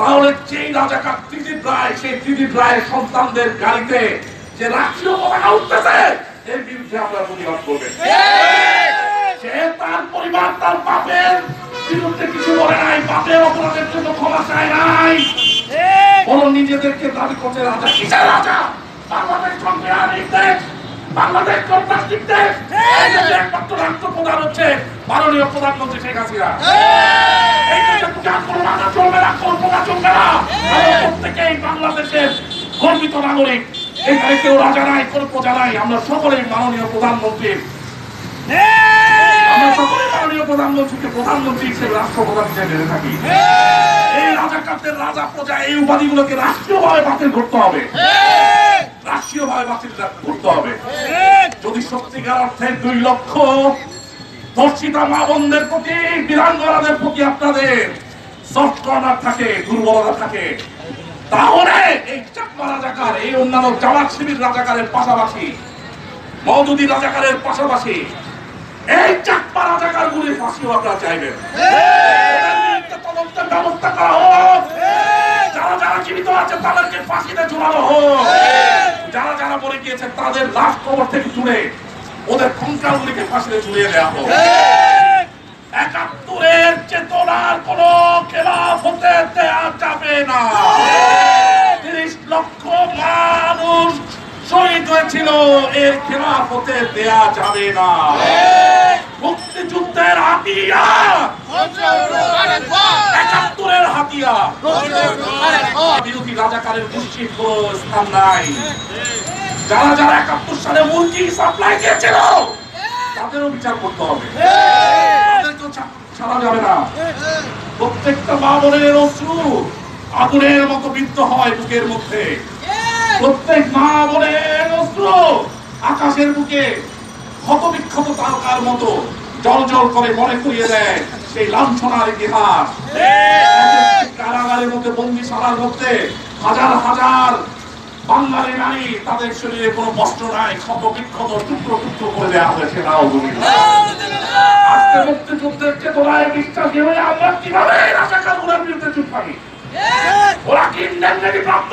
তাহলে যেই রাজাকার ত্রিদীপ রায়, সেই ত্রিদীপ রায়ের সন্তানদের গাড়িতে যে রাষ্ট্রীয় পতাকা উঠতেছে, এর বিরুদ্ধে আপনারা প্রতিবাদ করবেন। সে তার পরিবার, তার বাপের বিরুদ্ধে কিছু বলে নাই, বাপের অপরাধের জন্য ক্ষমা চায় নাই। বরং নিজেদেরকে দাবি করছে রাজা। কিসের রাজা? বাংলাদেশ সংবিধানিক দেশ বাংলাদেশ গণতান্ত্রিক দেশ একমাত্র রাষ্ট্রপ্রধান হচ্ছে মাননীয় প্রধানমন্ত্রী শেখ হাসিনা। এই দেশে না প্রজা চলবে না আমরা সকলেই মাননীয় প্রধানমন্ত্রীর আমরা সকলে মাননীয় প্রধানমন্ত্রীকে প্রধানমন্ত্রী হিসেবে রাষ্ট্রপ্রধান হিসেবে থাকি এই রাজাকারদের রাজা প্রজা এই উপাধিগুলোকে রাষ্ট্রীয়ভাবে বাতিল করতে হবে। রাষ্ট্রীয়ভাবে বাতিল করতে হবে। যদি সত্যিকার অর্থে দুই লক্ষ ধর্ষিতা মা বোনদের প্রতি বীরাঙ্গনাদের প্রতি আপনাদের সফট থাকে, দুর্বলতা থাকে। তাহলে এই চাকমা রাজাকার, এই অন্যান্য জামাত শিবির রাজাকারের পাশাপাশি মৌদুদি রাজাকারের পাশাপাশি, এই চাকমা রাজাকার গুলির ফাঁসিও আপনারা চাইবেন। তদন্তের ব্যবস্থা করা হোক। যারা যারা জীবিত আছে, তাদেরকে ফাঁসিতে ঝুলানো হোক। যারা যারা মরে গিয়েছে, তাদের লাশ কবর থেকে তুলে ওদের কঙ্কালগুলিকে ফাঁসিতে ঝুলিয়ে দেওয়া হোক। একাত্তরের চেতনার কোন খেলাফ হতে দেওয়া যাবে না। তিরিশ লক্ষ মানুষ শহীদ হয়েছিল এর খেলাফ হতে দেয়া যাবে না। মুক্তিযুদ্ধের হাতিয়ার একাত্তরের হাতিয়ার বিরোধী রাজাকারের কোন স্থান নাই। যারা যারা একাত্তর সালে মুরগি সাপ্লাই দিয়েছিল তাদেরও বিচার করতে হবে। তাদেরকেও ছাড়া যাবে না। প্রত্যেকটা মা বোনের অশ্রু আগুনের মতো বিদ্ধ হয় বুকের মধ্যে। প্রত্যেক মা বোনের অশ্রু আকাশের বুকে ক্ষত বিক্ষত তারকার মতো জল জল করে মনে করিয়ে দেয় সেই লাঞ্ছনার ইতিহাস। কারাগারের মধ্যে বন্দিশালার মধ্যে হাজার হাজার বাঙালি নারী, তাদের শরীরে কোনো বস্ত্র নাই, ক্ষত বিক্ষত, টুকরো টুকরো করে দেওয়া হয়েছে নাউজুবিল্লাহ আজকে মুক্তিযুদ্ধের চেতনায় বিশ্বাসী হয়ে আমরা কীভাবে বিরুদ্ধে চুপ ওরা কি ইন্ডেমনিটি প্রাপ্ত?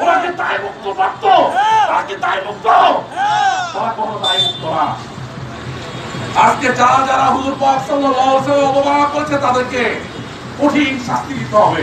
ওরা কি দায় মুক্ত প্রাপ্ত? তারা কি দায় মুক্ত তারা কোনো দায় মুক্ত না। আজকে যারা যারা হুজুর পাক সাল্লাল্লাহু আলাইহি ওয়াসাল্লাম অবমাননা করেছে, তাদেরকে কঠিন শাস্তি দিতে হবে।